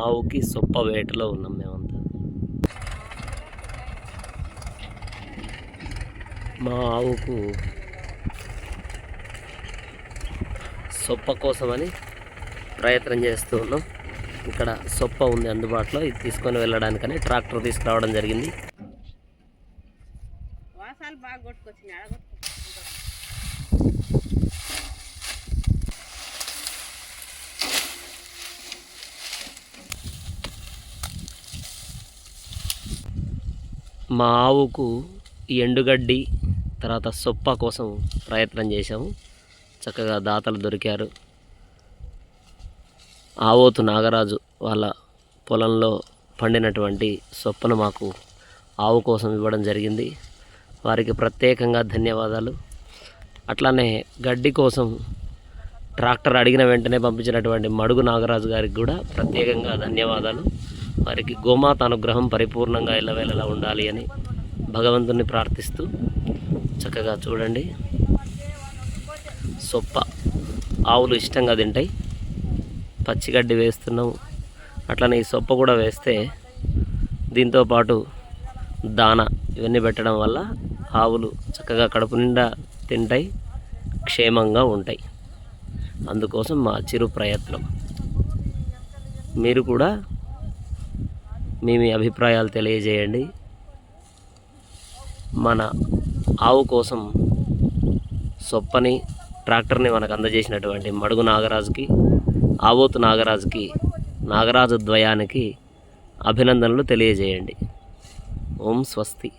ఆవుకి సొప్ప వేటలో ఉన్నాం మేమంతా. మా ఆవుకు సొప్ప కోసమని ప్రయత్నం చేస్తూ ఉన్నాం. ఇక్కడ సొప్ప ఉంది అందుబాటులో ఇది తీసుకొని వెళ్ళడానికని ట్రాక్టర్ తీసుకురావడం జరిగింది. వాసాలు బాగా కొట్టుకొచ్చింది మా ఆవుకు ఈ ఎండుగడ్డి తర్వాత సొప్ప కోసం ప్రయత్నం చేశాము. చక్కగా దాతలు దొరికారు. ఆవోతు నాగరాజు వాళ్ళ పొలంలో పండినటువంటి సొప్పను మాకు ఆవు కోసం ఇవ్వడం జరిగింది. వారికి ప్రత్యేకంగా ధన్యవాదాలు. అట్లానే గడ్డి కోసం ట్రాక్టర్ అడిగిన వెంటనే పంపించినటువంటి మడుగు నాగరాజు గారికి కూడా ప్రత్యేకంగా ధన్యవాదాలు. వారికి గోమాత అనుగ్రహం పరిపూర్ణంగా ఇళ్ళవేళలా ఉండాలి అని భగవంతుని ప్రార్థిస్తూ చక్కగా చూడండి. సొప్ప ఆవులు ఇష్టంగా తింటాయి. పచ్చిగడ్డి వేస్తున్నాం. అట్లనే ఈ సొప్ప కూడా వేస్తే దీంతో పాటు దాన ఇవన్నీ పెట్టడం వల్ల ఆవులు చక్కగా కడుపు నిండా తింటాయి క్షేమంగా ఉంటాయి. అందుకోసం మా చిరు ప్రయత్నం. మీరు కూడా మీ మీ అభిప్రాయాలు తెలియజేయండి. మన ఆవు కోసం సొప్పని ట్రాక్టర్ని మనకు అందజేసినటువంటి మడుగు నాగరాజుకి ఆవోతు నాగరాజుకి నాగరాజు ద్వయానికి అభినందనలు తెలియజేయండి. ఓం స్వస్తి.